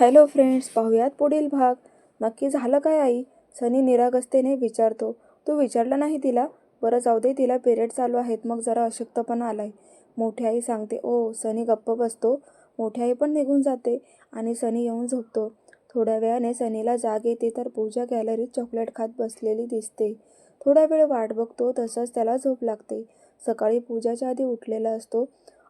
Hello friends पाहूयात पुढील भाग. नक्की झालं काय आई? सनी निरागस्तेने विचारतो. तू विचारलं नाही तिला? बरं जाऊ दे तिला पिरियड चालू आहेत मग जरा अशक्तपणा आलाय. मोठी आई सांगते ओ सनी गप्प बसतो. मोठी आई पण निघून जाते आणि सनी येऊन झोपतो. थोड्या वेळाने सनीला जाग येते तर पूजा गॅलरीत चॉकलेट खात बसलेली दिसते. थोडा वेळ वाट बघतो तसंच त्याला झोप लागते. सकाळी पूजाच्या आधी उठलेला असतो.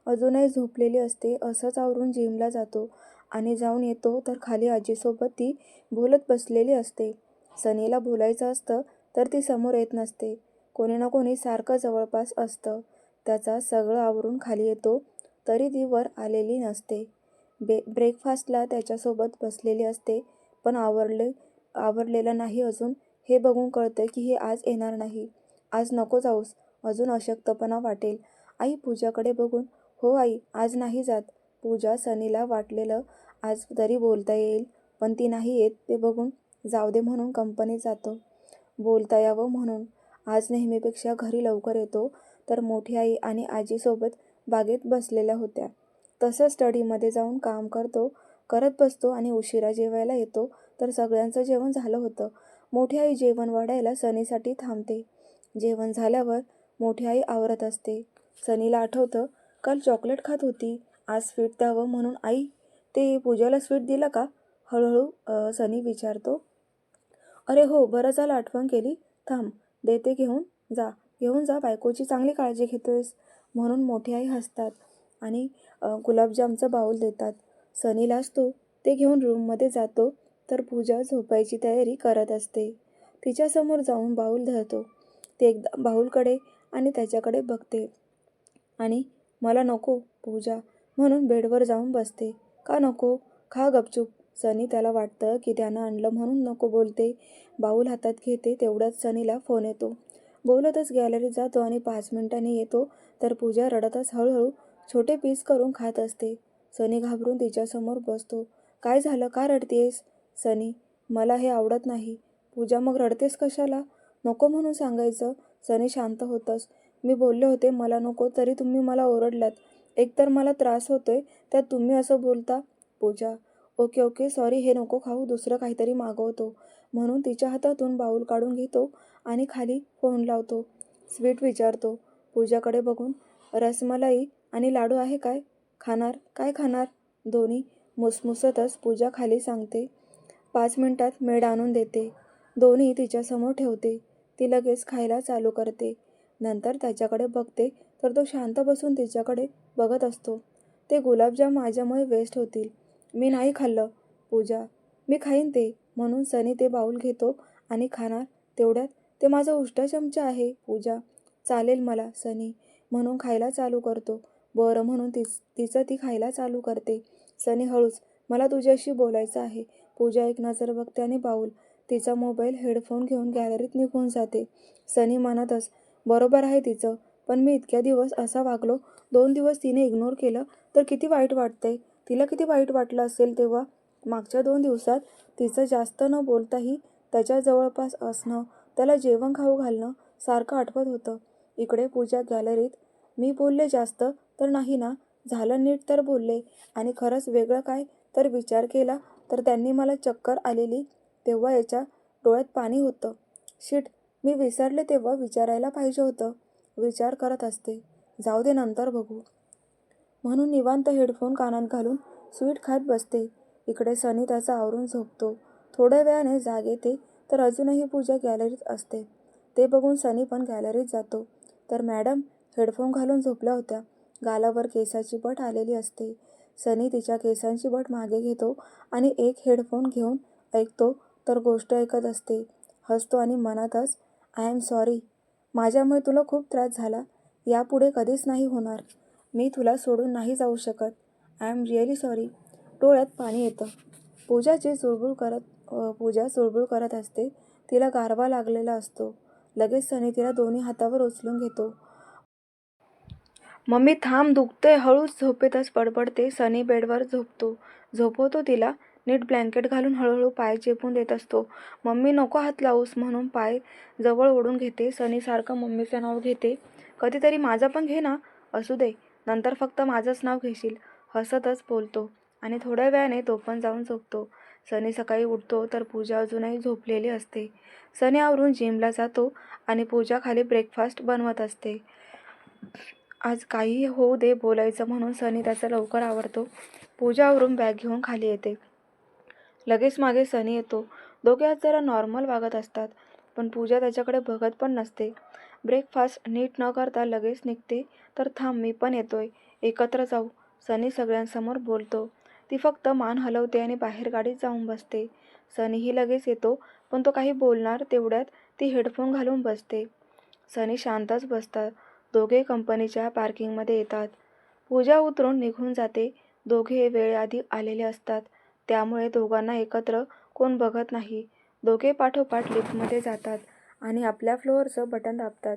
अजूनही झोपलेली असते. असंच आवरून जिमला जातो आणि जाऊन येतो तर खाली आजीसोबत ती बोलत बसलेली असते. सनीला बोलायचं असतं तर ती समोर येत नसते. कोणी ना कोणी सारखं जवळपास असतं. त्याचा सगळं आवरून खाली येतो तरी ती वर आलेली नसते. बे ब्रेकफास्टला त्याच्यासोबत बसलेली असते पण आवरले आवरलेलं नाही अजून. हे बघून कळतं की हे आज येणार नाही. आज नको जाऊस. अजून अशक्तपणा वाटेल. आई पूजाकडे बघून हो आई आज नाही जात. पूजा सनीला वाटलेलं आज तरी बोलता येईल पण ती नाही येत ते बघून जाऊ दे म्हणून कंपनीत जातो. बोलता यावं म्हणून. आज नेहमीपेक्षा घरी लवकर येतो तर मोठी आई आणि आजीसोबत बागेत बसलेल्या होत्या. तसं स्टडीमध्ये जाऊन काम करतो करत बसतो आणि उशिरा जेवायला येतो तर सगळ्यांचं जेवण झालं होतं. मोठी आई जेवण वाढायला सनीसाठी थांबते. जेवण झाल्यावर मोठी आई आवरत असते. सनीला आठवतं काल चॉकलेट खात होती. आज स्वीट द्यावं म्हणून. आई ते पूजाला स्वीट दिलं का? हळूहळू सनी विचारतो. अरे हो बरं झालं आठवण केली. थांब देते घेऊन. जा घेऊन जा बायकोची चांगली काळजी घेतोयस म्हणून मोठी आई हसतात आणि गुलाबजामचं बाऊल देतात. सनीलाच तो ते घेऊन रूममध्ये जातो तर पूजा झोपायची तयारी करत असते. तिच्यासमोर जाऊन बाऊल धरतो. ते एकदा बाऊलकडे आणि त्याच्याकडे बघते आणि मला नको पूजा. म्हणून बेडवर जाऊन बसते. का नको? खा गपचूप. सनी त्याला वाटतं की त्यानं आणलं म्हणून नको बोलते. बाऊल हातात घेते तेवढ्याच सनीला फोन येतो. बोलतच गॅलरीत जातो आणि पाच मिनिटांनी येतो तर पूजा रडतच हळूहळू छोटे पीस करून खात असते. सनी घाबरून तिच्यासमोर बसतो. काय झालं? का रडतेस? सनी. मला हे आवडत नाही. पूजा मग रडतेस कशाला? नको म्हणून सांगायचं. सनी शांत होतंस मी बोलले होते मला नको तरी तुम्ही मला ओरडलात. एकतर मला त्रास होतोय त्यात तुम्ही असं बोलता. पूजा ओके ओके सॉरी हे नको खाऊ दुसरं काहीतरी मागवतो. म्हणून तिच्या हातातून बाऊल काढून घेतो आणि खाली फोन लावतो. स्वीट विचारतो पूजाकडे बघून रसमलाई आणि लाडू आहे काय? खाणार? काय खाणार? दोन्ही मुसमुसतच पूजा खाली सांगते. पाच मिनिटात मेड आणून देते. दोन्ही तिच्यासमोर ठेवते. ती लगेच खायला चालू करते. नंतर त्याच्याकडे बघते तर तो शांत बसून तिच्याकडे बघत असतो. ते गुलाबजाम माझ्यामुळे वेस्ट होतील. मी नाही खाल्लं. पूजा मी खाईन ते म्हणून सनी ते बाऊल घेतो आणि खाणार. तेवढ्यात ते माझं उष्टा चमचा आहे. पूजा चालेल मला सनी म्हणून खायला चालू करतो. बरं म्हणून तिच तिचं ती खायला चालू करते. सनी हळूच मला तुझ्याशी बोलायचं आहे. पूजा एक नजर बघते आणि बाऊल तिचा मोबाईल हेडफोन घेऊन गॅलरीत निघून जाते. सनी म्हणतच बरोबर आहे तिचं. पण मी इतक्या दिवस असा वागलो दोन दिवस तिने इग्नोर केलं तर किती वाईट वाटतंय. तिला किती वाईट वाटलं असेल तेव्हा? मागच्या दोन दिवसात तिचं जास्त न बोलताही त्याच्या जवळपास असणं त्याला जेवण खाऊ घालणं सारखं आठवत होतं. इकडे पूजा गॅलरीत मी बोलले जास्त तर नाही ना? झालं नीट तर बोलले. आणि खरंच वेगळं काय? तर विचार केला तर त्यांनी मला चक्कर आलेली तेव्हा याच्या डोळ्यात पाणी होतं. शिट मी विसरले तेव्हा विचारायला पाहिजे होतं. विचार करत असते. जाऊ दे नंतर बघू. म्हणून निवांत हेडफोन कानात घालून स्वीट खात बसते. इकडे सनी त्याचा आवरून झोपतो. थोड्या वेळाने जाग येते तर अजूनही पूजा गॅलरीत असते. ते बघून सनी पण गॅलरीत जातो. तर मॅडम हेडफोन घालून झोपल्या होत्या. गालावर केसाची बट आलेली असते. सनी तिच्या केसांची बट मागे घेतो आणि एक हेडफोन घेऊन ऐकतो तर गोष्ट ऐकत असते. हसतो आणि मनातच आय एम सॉरी. माझ्यामुळे तुला खूप त्रास झाला. यापुढे कधीच नाही होणार. मी तुला सोडून नाही जाऊ शकत. I am really sorry. डोळ्यात पाणी येतं. पूजाची चुळबुळ करत पूजा चुळबुळ करत असते तिला गारवा लागलेला असतो. लगेच सनी तिला दोन्ही हातावर उचलून घेतो. मम्मी थांब दुखते हळूच झोपेतच पडपडते सनी बेडवर झोपतो. झोपवतो तिला. नीट ब्लँकेट घालून हळूहळू पाय चेपून देत असतो. मम्मी नको हात लावूस म्हणून पाय जवळ ओढून घेते. सनीसारखं मम्मीचं नाव घेते. कधीतरी माझं पण घे ना. असू दे. नंतर फक्त माझंच नाव घेशील. हसतच बोलतो. आणि थोड्या वेळाने तो पण जाऊन झोपतो. सनी सकाळी उठतो तर पूजा अजूनही झोपलेली असते. सनी आवरून जिमला जातो आणि पूजा खाली ब्रेकफास्ट बनवत असते. आज काही होऊ दे बोलायचं म्हणून सनी त्याचा लवकर आवडतो पूजा आवरून बॅग घेऊन खाली येते. लगेच मागे सनी येतो. दोघे आज जरा नॉर्मल वागत असतात पण पूजा त्याच्याकडे बघत पण नसते. ब्रेकफास्ट नीट न करता लगेच निघते. तर थांब मी पण येतोय. एकत्र जाऊ सनी सगळ्यांसमोर बोलतो. ती फक्त मान हलवते आणि बाहेर गाडीत जाऊन बसते. सनीही लगेच येतो पण तो काही बोलणार तेवढ्यात ती हेडफोन घालून बसते. सनी शांतच बसतात. दोघे कंपनीच्या पार्किंगमध्ये येतात. पूजा उतरून निघून जाते. दोघे वेळेआधी आलेले असतात. त्यामुळे दोघांना एकत्र कोण बघत नाही. दोघे पाठोपाठ लिफ्टमध्ये जातात आणि आपल्या फ्लोअरचं बटन दाबतात.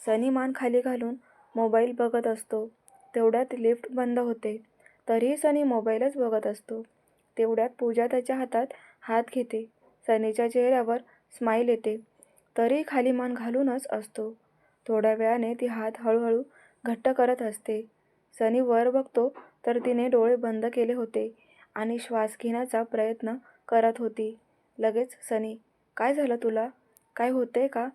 सनी मान खाली घालून मोबाईल बघत असतो. तेवढ्यात लिफ्ट बंद होते. तरीही सनी मोबाईलच बघत असतो. तेवढ्यात पूजा त्याच्या हातात हात घेते. सनीच्या चेहऱ्यावर स्माईल येते. तरी खाली मान घालूनच असतो. थोड्या वेळाने ती हात हळूहळू घट्ट करत असते. सनी वर बघतो तर तिने डोळे बंद केले होते. आणि श्वास घेण्याचा प्रयत्न करत होती. लगेच सनी काय झालं तुला? काय होतंय का?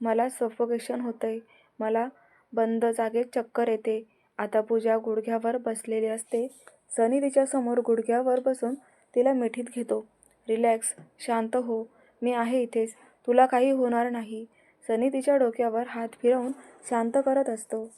मला सफोकेशन होतंय. मला बंद जागेत चक्कर येते. आता पूजा गुडघ्यावर बसलेली असते. सनी तिच्यासमोर गुडघ्यावर बसून तिला मिठीत घेतो. रिलॅक्स शांत हो. मी आहे इथेच. तुला काही होणार नाही. सनी तिच्या डोक्यावर हात फिरवून शांत करत असतो.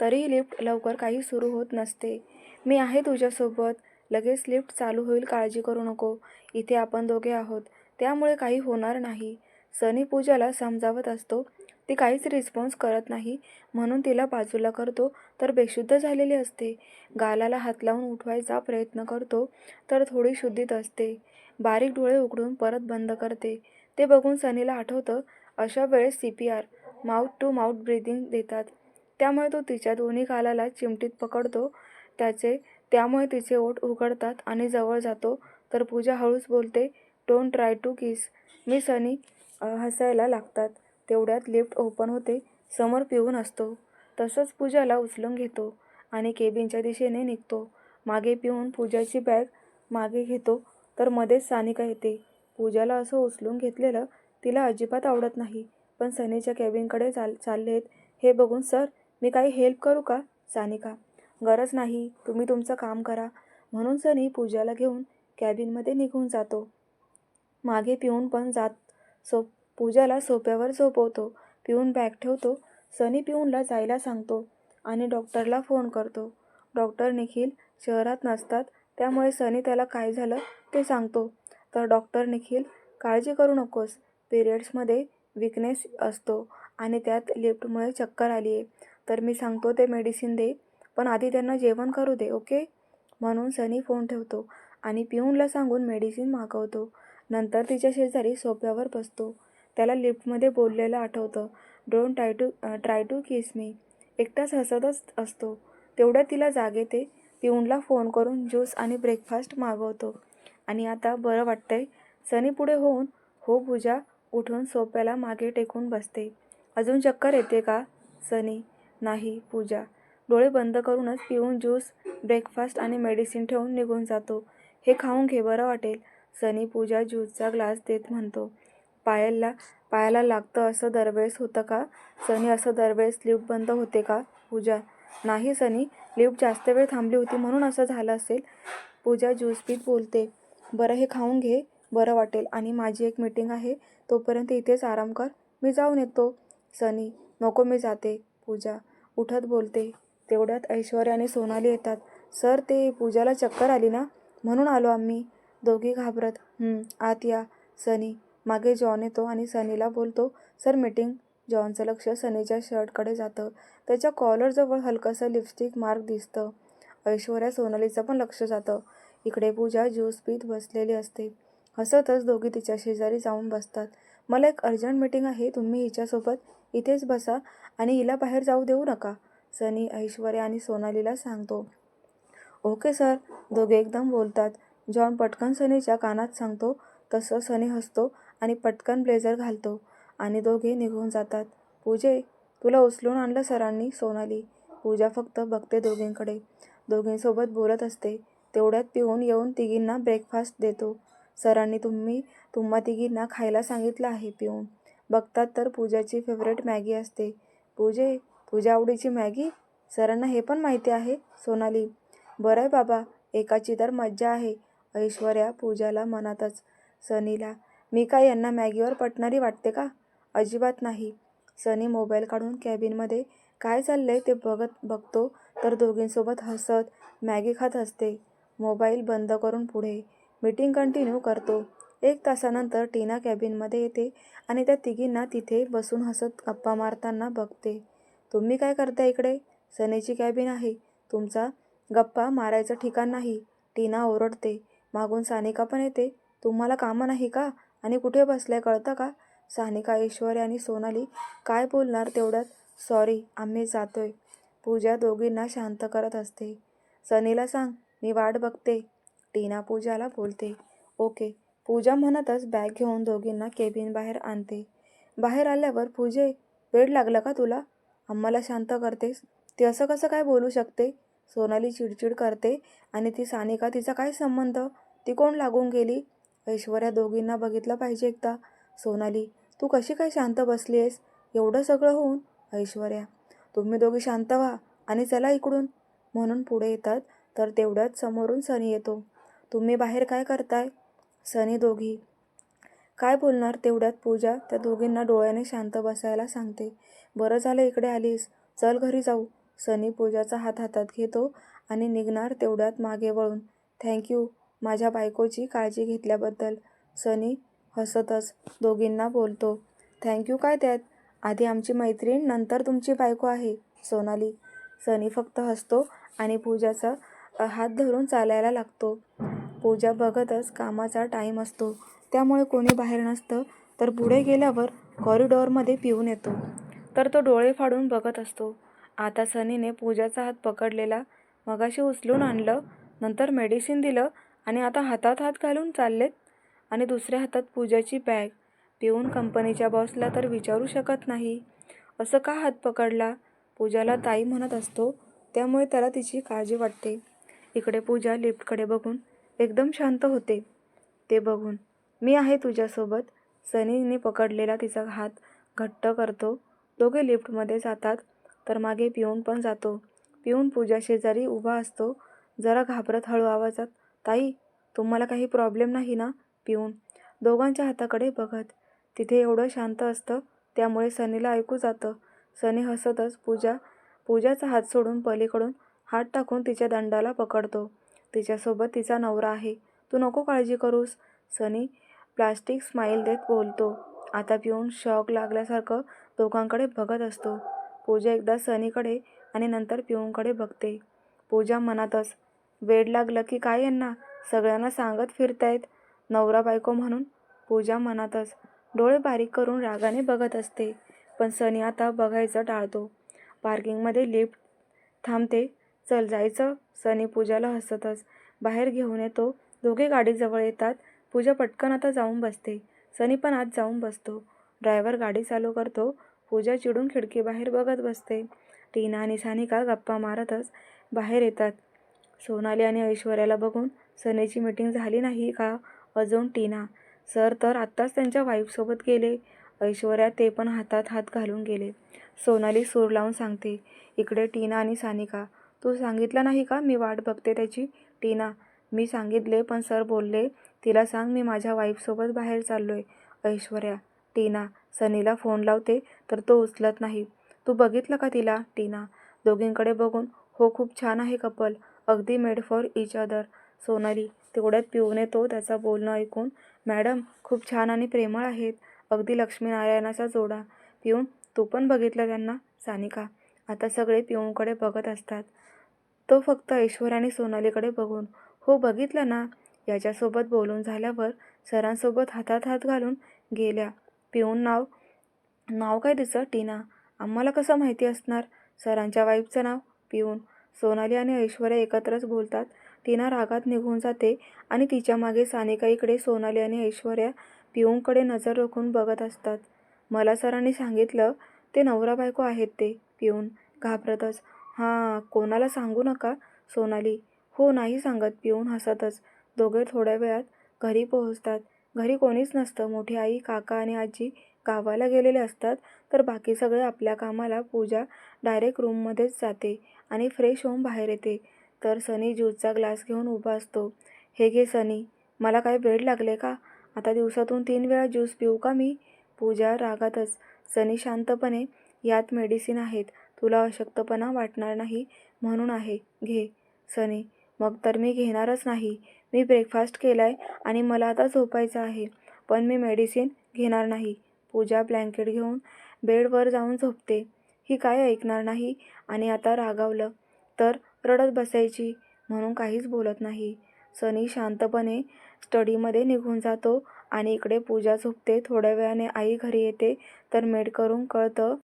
तरीही लिफ्ट लवकर काही सुरू होत नसते. मी आहे तुझ्यासोबत. लगेच लिफ्ट चालू होईल काळजी करू नको. इथे आपण दोघे आहोत. त्यामुळे काही होणार नाही. सनी पूजाला समजावत असतो. ती काहीच रिस्पॉन्स करत नाही. म्हणून तिला बाजूला करतो. तर बेशुद्ध झालेली असते. गालाला हात लावून उठवायचा प्रयत्न करतो. तर थोडी शुद्धीत असते. बारीक डोळे उघडून परत बंद करते. ते बघून सनीला आठवतं अशा वेळेस C P R mouth to mouth breathing देतात. त्यामुळे तो तिच्या दोन्ही गालाला चिमटीत पकडतो. त्याचे त्यामुळे तिचे ओठ उघडतात आणि जवळ जातो. तर पूजा हळूच बोलते don't try to kiss me Sunny हसायला लागतात. तेवढ्यात लिफ्ट ओपन होते. समोर पिऊन असतो. तसंच पूजाला उचलून घेतो आणि केबिनच्या दिशेने निघतो. मागे पिऊन पूजाची बॅग मागे घेतो. तर मध्येच सानिका येते. पूजाला असं उचलून घेतलेलं तिला अजिबात आवडत नाही. पण सनीच्या केबिनकडे चाल चाललेत. हे बघून सर मी काही हेल्प करू का सानिका? गरज नाही तुम्ही तुमचं काम करा. म्हणून सनी पूजाला घेऊन कॅबिनमध्ये निघून जातो. मागे पिऊन पण जात सो पूजाला सोप्यावर झोपवतो. पिऊन बॅग ठेवतो. सनी पिऊनला जायला सांगतो आणि डॉक्टरला फोन करतो. डॉक्टर निखिल शहरात नसतात त्यामुळे सनी त्याला काय झालं ते सांगतो. तर डॉक्टर निखिल काळजी करू नकोस. पिरियड्समध्ये विकनेस असतो आणि त्यात लिफ्टमुळे चक्कर आली आहे तर मी सांगतो ते मेडिसिन दे. पण आधी त्यांना जेवण करू दे ओके? म्हणून सनी फोन ठेवतो आणि पिऊनला सांगून मेडिसिन मागवतो. नंतर तिच्या शेजारी सोफ्यावर बसतो. त्याला लिफ्टमध्ये बोललेलं आठवतं don't try to try to kiss me एकटाच हसतच असतो. तेवढ्या तिला जाग येते. पिऊनला फोन करून ज्यूस आणि ब्रेकफास्ट मागवतो. आणि आता बरं वाटतंय सनी पुढे होऊन हो पूजा उठून सोप्याला मागे टेकून बसते. अजून चक्कर येते का? सनी नाही पूजा. डोळे बंद करूनच पिऊन ज्यूस ब्रेकफास्ट आणि मेडिसिन ठेवून निघून जातो. हे खाऊन घे बरं वाटेल सनी पूजा ज्यूसचा ग्लास देत म्हणतो. पायाला पायाला लागतं असं दरवेळेस होतं का? सनी असं दरवेळेस लिफ्ट बंद होते का? पूजा नाही सनी लिफ्ट जास्त वेळ थांबली होती म्हणून असं झालं असेल. पूजा ज्यूस पीत बोलते बरं हे खाऊन घे बरं वाटेल आणि माझी एक मीटिंग आहे तोपर्यंत इथेच आराम कर मी जाऊन येतो. सनी नको मी जाते. पूजा उठत बोलते. तेवढ्यात ऐश्वर्या आणि सोनाली येतात. सर ते पूजाला चक्कर आली ना? म्हणून आलो आम्ही. दोघी घाबरत आत या सनी. मागे जॉन येतो आणि सनीला बोलतो सर मीटिंग. जॉनचं लक्ष सनीच्या शर्टकडे जातं. त्याच्या कॉलरजवळ हलकंसं लिपस्टिक मार्क दिसतं. ऐश्वर्या सोनालीचं पण लक्ष जातं. इकडे पूजा ज्यूस पीत बसलेली असते. हसतच दोघी तिच्या शेजारी जाऊन बसतात. मला एक अर्जंट मीटिंग आहे. तुम्ही हिच्यासोबत इथेच बसा आणि हिला बाहेर जाऊ देऊ नका. सनी ऐश्वर्या आणि सोनालीला सांगतो. ओके सर दोघे एकदम बोलतात. जॉन पटकन सनीच्या कानात सांगतो. तसं सनी हसतो आणि पटकन ब्लेझर घालतो आणि दोघे निघून जातात. पूजे तुला उचलून आणलं सरांनी सोनाली. पूजा फक्त बघते दोघींकडे. दोघींसोबत बोलत असते. तेवढ्यात पिऊन येऊन तिघींना ब्रेकफास्ट देतो. सरांनी तुम्ही तुम्हा तिघींना खायला सांगितलं आहे पिऊन. बघतात तर पूजाची फेवरेट मॅगी असते. पूजे तुझ्या आवडीची मॅगी? सरांना हे पण माहिती आहे सोनाली. बरं आहे बाबा एकाची तर मज्जा आहे ऐश्वर्या पूजाला मनातच. सनीला मी काय यांना मॅगीवर पटणारी वाटते का? अजिबात नाही. सनी मोबाईल काढून कॅबिनमध्ये काय चाललंय ते बघत बघतो तर दोघींसोबत हसत मॅगी खात असते मोबाईल बंद करून पुढे मीटिंग कंटिन्यू करतो. एक तासानंतर टीना कॅबिनमध्ये येते आणि त्या तिघींना तिथे बसून हसत गप्पा मारताना बघते. तुम्ही काय करता इकडे? सनीची कॅबिन आहे. तुमचा गप्पा मारायचं ठिकाण नाही. टीना ओरडते. मागून सानिका पण येते. तुम्हाला कामं नाही का? आणि कुठे बसलाय कळतं का? सानिका ऐश्वर्या आणि सोनाली काय बोलणार तेवढ्यात? सॉरी आम्ही जातोय. पूजा दोघींना शांत करत असते. सनीला सांग मी वाट बघते. टीना पूजाला बोलते. ओके. पूजा म्हणतच बॅग घेऊन दोघींना केबिन बाहेर आणते. बाहेर आल्यावर पूजे वेळ लागला का तुला? आम्हाला शांत करतेस ती असं कसं काय बोलू शकते? सोनाली चिडचिड करते आणि ती सानिका तिचा काय संबंध? ती कोण लागून गेली? ऐश्वर्या दोघींना बघितलं पाहिजे एकदा. सोनाली तू कशी काय शांत बसली आहेस एवढं सगळं होऊन? ऐश्वर्या तुम्ही दोघी शांत व्हा आणि चला इकडून. म्हणून पुढे येतात. तर तेवढ्यात समोरून सनी येतो. तुम्ही बाहेर काय करताय? सनी दोघी काय बोलणार तेवढ्यात पूजा त्या दोघींना डोळ्याने शांत बसायला सांगते. बरं झालं इकडे आलीस. चल घरी जाऊ. सनी पूजाचा हात हातात घेतो आणि निघणार तेवढ्यात मागे वळून. थँक्यू माझ्या बायकोची काळजी घेतल्याबद्दल. सनी हसतच दोघींना बोलतो. थँक्यू काय त्यात? आधी आमची मैत्रीण नंतर तुमची बायको आहे सोनाली. सनी फक्त हसतो आणि पूजाचा हात धरून चालायला लागतो. पूजा बघतच कामाचा टाईम असतो. त्यामुळे कोणी बाहेर नसतं तर पुढे गेल्यावर कॉरिडॉरमध्ये पिऊन येतो. तर तो डोळे फाडून बघत असतो. आता सनीने पूजाचा हात पकडलेला मगाशी उचलून आणलं नंतर मेडिसिन दिलं आणि आता हातात हात घालून चाललेत. आणि दुसऱ्या हातात पूजाची बॅग. पिऊन कंपनीच्या बॉसला तर विचारू शकत नाही. असं का हात पकडला? पूजाला ताई म्हणत असतो. त्यामुळे त्याला तिची काळजी वाटते. इकडे पूजा लिफ्टकडे बघून एकदम शांत होते. ते बघून मी आहे तुझ्यासोबत. सनीने पकडलेला तिचा हात घट्ट करतो. दोघे लिफ्टमध्ये जातात तर मागे पिऊन पण जातो. पिऊन पूजा शेजारी उभा असतो. जरा घाबरत हळू आवाजात ताई तुम्हाला काही प्रॉब्लेम नाही ना? पिऊन. दोघांच्या हाताकडे बघत. तिथे एवढं शांत असतं त्यामुळे सनीला ऐकू जातं. सनी हसतच पूजा पूजाचा हात सोडून पलीकडून हात टाकून तिच्या दंडाला पकडतो. तिच्यासोबत तिचा नवरा आहे. तू नको काळजी करूस. सनी प्लास्टिक स्माईल देत बोलतो. आता पिऊन शॉक लागल्यासारखं दोघांकडे बघत असतो. पूजा एकदा सनीकडे आणि नंतर पिऊनकडे बघते. पूजा मनातच वेड लागलं की काय यांना? सगळ्यांना सांगत फिरतायत? नवरा बायको म्हणून? पूजा मनातच डोळे बारीक करून रागाने बघत असते. पण सनी आता बघायचं टाळतो. पार्किंगमध्ये लिफ्ट थांबते. चल जायचं. सनी पूजाला हसतच. बाहेर घेऊन येतो. दोघे गाडीजवळ येतात. पूजा पटकन आता जाऊन बसते. सनी पण आत जाऊन बसतो. ड्रायव्हर गाडी चालू करतो. पूजा चिडून खिडकी बाहेर बघत बसते. टीना आणि सानिका गप्पा मारतच बाहेर येतात. सोनाली आणि ऐश्वर्याला बघून सनीची मीटिंग झाली नाही का? अजून टीना. सर तर आत्ताच त्यांच्या वाईफसोबत गेले. ऐश्वर्या ते पण हातात हात घालून गेले. सोनाली सूर लावून सांगते इकडे टीना आणि सानिका. तू सांगितलं नाही का मी वाट बघते त्याची? टीना मी सांगितले पण सर बोलले तिला सांग मी माझ्या वाईफसोबत बाहेर चाललोय. ऐश्वर्या टीना सनीला फोन लावते तर तो उचलत नाही. तू बघितलं का तिला टीना? दोघींकडे बघून हो खूप छान आहे कपल अगदी made for each other Sonali तेवढ्यात पिऊन येतो त्याचा बोलणं ऐकून. मॅडम खूप छान आणि प्रेमळ आहेत. अगदी लक्ष्मीनारायणाचा जोडा. पिऊन तू पण बघितलं त्यांना? सानिका आता सगळे पिऊनकडे बघत असतात. तो फक्त ऐश्वर्या आणि सोनालीकडे बघून. हो बघितलं ना? याच्यासोबत बोलून झाल्यावर सरांसोबत हातात हात घालून गेल्या. पिऊन नाव नाव काय तिचं? टीना. आम्हाला कसं माहिती असणार? सरांच्या वाईफचं नाव? पिऊन. सोनाली आणि ऐश्वर्या एकत्रच बोलतात. टीना रागात निघून जाते आणि तिच्यामागे सानिकाईकडे सोनाली आणि ऐश्वर्या पिऊनकडे नजर रोखून बघत असतात. मला सरांनी सांगितलं ते नवरा बायको आहेत ते. पिऊन घाबरतच. हां कोणाला सांगू नका सोनाली. हो नाही सांगत. पिऊन हसतच. दोघे थोड्या वेळात घरी पोहोचतात. घरी कोणीच नसतं. मोठी आई काका आणि आजी गावाला गेलेले असतात तर बाकी सगळे आपल्या कामाला पूजा डायरेक्ट रूममध्येच जाते आणि फ्रेश होऊन बाहेर येते. तर सनी ज्यूसचा ग्लास घेऊन उभा असतो. हे घे सनी मला काय वेळ लागले का? आता दिवसातून तीन वेळा ज्यूस पिऊ का मी? पूजा रागातच. सनी शांतपणे यात मेडिसिन आहेत. तुला अशक्तपणा वाटणार नाही म्हणून आहे. घे. सनी मग तर मी घेणारच नाही. मी ब्रेकफास्ट केलाय आणि मला आता झोपायचं आहे. पण मी मेडिसिन घेणार नाही. पूजा ब्लँकेट घेऊन बेडवर जाऊन झोपते. ही काय ऐकणार नाही आणि आता रागावलं. तर रडत बसायची म्हणून काहीच बोलत नाही. सनी शांतपणे स्टडीमध्ये निघून जातो आणि इकडे पूजा झोपते. थोड्या वेळाने आई घरी येते. तर मेड करून कळतं